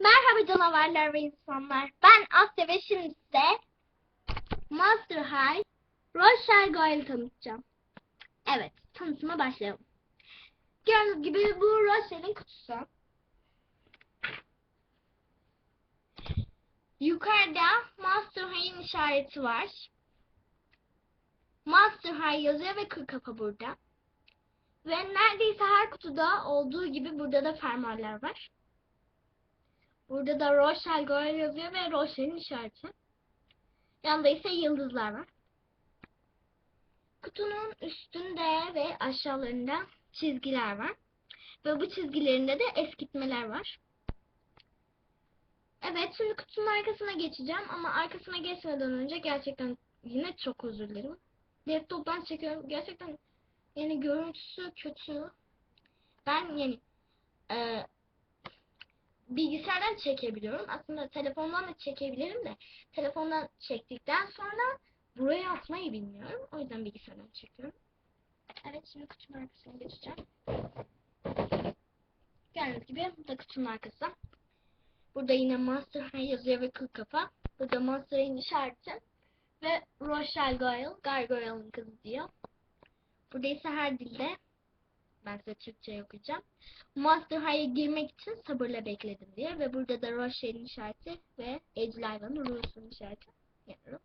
Merhaba canavarlar ve insanlar. Ben Asya ve şimdi size Monster High Rochelle Goyle tanıtacağım. Evet, tanıtıma başlayalım. Gördüğünüz gibi bu Rochelle'in kutusu. Yukarıda Monster High'in işareti var. Monster High yazıyor ve kır kapı burada. Ve neredeyse her kutuda olduğu gibi burada da fermuarlar var. Burada da Rochelle Goyle yazıyor ve Rochelle'in işareti. Yanında ise yıldızlar var. Kutunun üstünde ve aşağılarında çizgiler var. Ve bu çizgilerinde de eskitmeler var. Evet şimdi kutunun arkasına geçeceğim ama arkasına geçmeden önce gerçekten yine çok özür dilerim. Laptop'tan çekiyorum. Gerçekten yani görüntüsü kötü. Ben yani e, bilgisayardan çekebiliyorum. Aslında telefondan da çekebilirim de telefondan çektikten sonra buraya atmayı bilmiyorum. O yüzden bilgisayardan çekiyorum. Evet şimdi kutunun arkasına geçeceğim. Gördüğünüz gibi bu da kutunun arkası. Burada yine Monster yazıyor ve kıl kafa. Burada Monster High'in işareti. Ve Rochelle Goyle, Gargoyle'ın kızı diyor. Burada ise her dilde ben size Türkçe okuyacağım. Monster High'a girmek için sabırla bekledim diye. Ve burada da Rochelle'in işareti ve Edge Live'ın Rule'sun işareti. Yani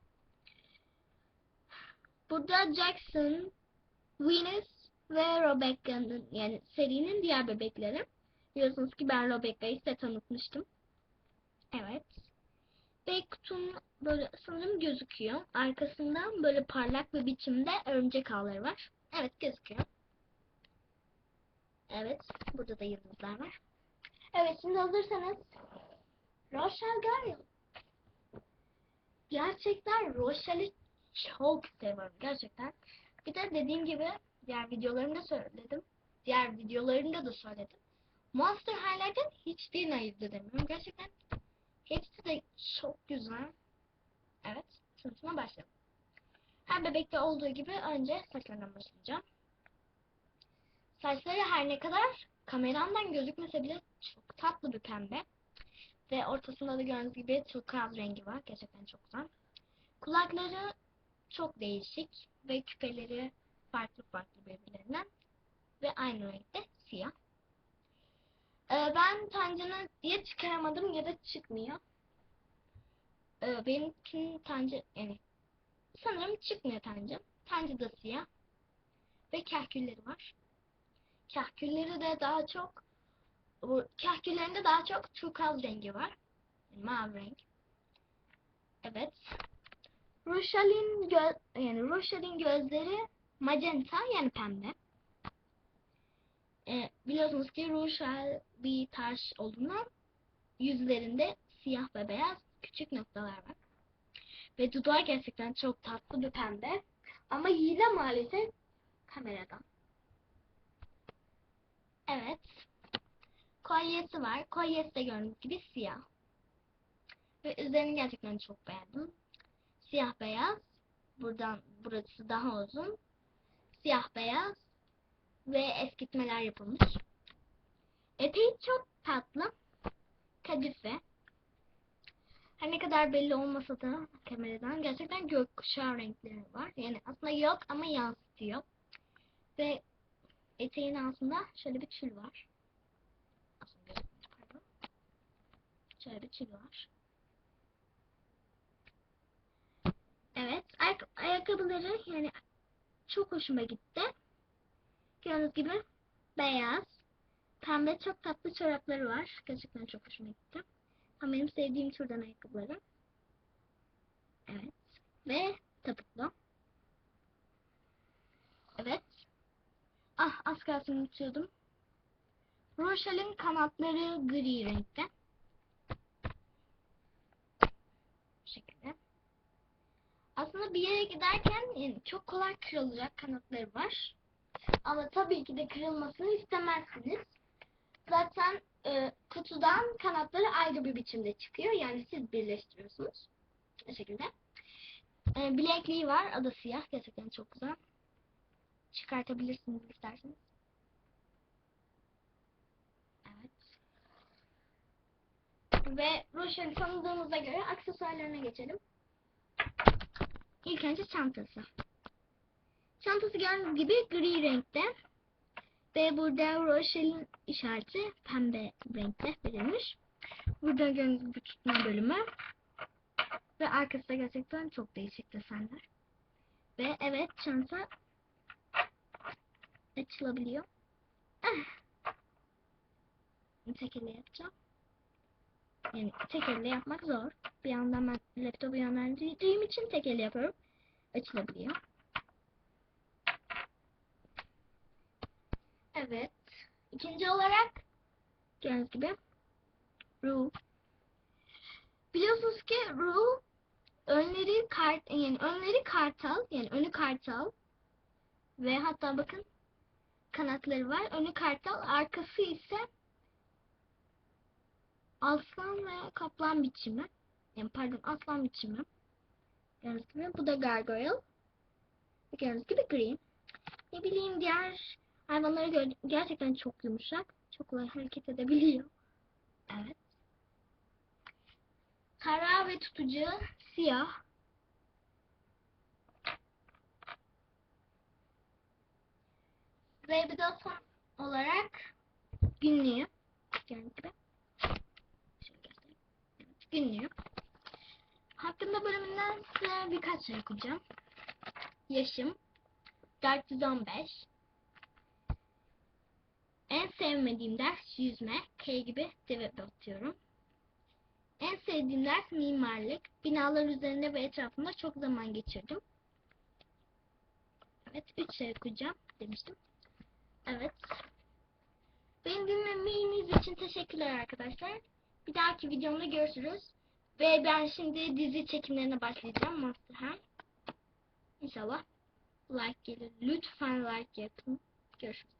Burada Jackson, Venus ve Rebecca'nın yani serinin diğer bebekleri. Biliyorsunuz ki ben Rebecca'yı size tanıtmıştım. Evet. Ve kutunun böyle sanırım gözüküyor. Arkasından böyle parlak bir biçimde örümcek ağları var. Evet gözüküyor. Evet. Burada da yıldızlar var. Evet şimdi hazırsanız Rochelle Gario. Gerçekten Rochelle'i çok seviyorum. Gerçekten. Bir de dediğim gibi diğer videolarımda söyledim. Diğer videolarımda da söyledim. Monster High'lerden hiçbirini ayırt edemiyorum. Gerçekten hepsi de çok güzel. Evet. Sınıfına başlayalım. Her bebekte olduğu gibi önce saçlarından başlayacağım. Saçları her ne kadar kameramdan gözükmese bile çok tatlı bir pembe. Ve ortasında da gördüğünüz gibi turkuaz rengi var. Gerçekten çok güzel. Kulakları çok değişik ve küpeleri farklı farklı birbirlerinden ve aynı renkte siyah. Ee, ben tancını ya çıkaramadım ya da çıkmıyor. Ee, benimkinin tancı yani sanırım çıkmıyor tancım. Tancı da siyah ve kahkülleri var. Kahkülleri de daha çok bu kahküllerinde daha çok turkuaz rengi var. Yani mavi renk. Evet. Rochelle'in gö yani Rochelle'in gözleri magenta yani pembe. Ee, biliyorsunuz ki Rochelle bir taş olduğundan yüzlerinde siyah ve beyaz küçük noktalar var. Ve dudağı gerçekten çok tatlı bir pembe. Ama hile maalesef kameradan. Evet. Kolyesi var. Kolyesi de gördüğünüz gibi siyah. Ve üzerini gerçekten çok beğendim. Siyah beyaz. Buradan burası daha uzun. Siyah beyaz. Ve eskitmeler yapılmış. Eteği çok tatlı. Kadife. Her ne kadar belli olmasa da kameradan gerçekten gökkuşağı renkleri var. Yani aslında yok ama yansıtıyor. Ve eteğin altında şöyle bir tül var. Şöyle bir tül var. Evet. Ay ayakkabıları yani çok hoşuma gitti. Gördüğünüz gibi beyaz. Pembe çok tatlı çorapları var. Gerçekten çok hoşuma gitti. Tam benim sevdiğim türden ayakkabıları. Evet. Ve topuklu. Evet. Ah az kalsın unutuyordum. Rochelle'in kanatları gri renkte. Bu şekilde. Aslında bir yere giderken yani çok kolay kırılacak kanatları var. Ama tabii ki de kırılmasını istemezsiniz. Zaten e, kutudan kanatları ayrı bir biçimde çıkıyor. Yani siz birleştiriyorsunuz. Bu şekilde. E, bilekliği var. Da siyah. Gerçekten çok güzel. Çıkartabilirsiniz isterseniz. Evet. Ve Rochel'i tanıdığımıza göre aksesuarlarına geçelim. İlk önce çantası. Çantası gördüğünüz gibi gri renkte. Ve burada Rochel'in işareti pembe renkte verilmiş. Burada gördüğünüz gibi tutma bölümü. Ve arkası da gerçekten çok değişik desenler. Ve evet çanta açılabiliyor. Ah. Tek yapacağım. Yani tek elle yapmak zor. Bir yandan ben laptopu yönlendirdiğim için tek elle yapıyorum. Açılabiliyor. Evet. İkinci olarak gördüğünüz gibi Ru. Biliyorsunuz ki Ru önleri kart yani önleri kartal yani önü kartal ve hatta bakın kanatları var. Önü kartal, arkası ise aslan ve kaplan biçimi. Yani pardon aslan biçimi. Gördüğünüz gibi bu da gargoyle. Gördüğünüz gibi green. Ne bileyim diğer hayvanları gör- gerçekten çok yumuşak. Çok kolay hareket edebiliyor. Evet. Kara ve tutucu siyah. Ve bir de son olarak günlüğü. Gördüğünüz gibi. Günlüğü. Hakkında bölümünden size birkaç şey okuyacağım. Yaşım 415. En sevmediğim ders yüzme. K gibi deve atıyorum. En sevdiğim ders mimarlık. Binalar üzerinde ve etrafında çok zaman geçirdim. Evet, üç şey okuyacağım demiştim. Evet. Beni dinlemeniz için teşekkürler arkadaşlar. Bir dahaki videomda görüşürüz. Ve ben şimdi dizi çekimlerine başlayacağım. Monster High. İnşallah like gelir. Lütfen like yapın. Görüşürüz.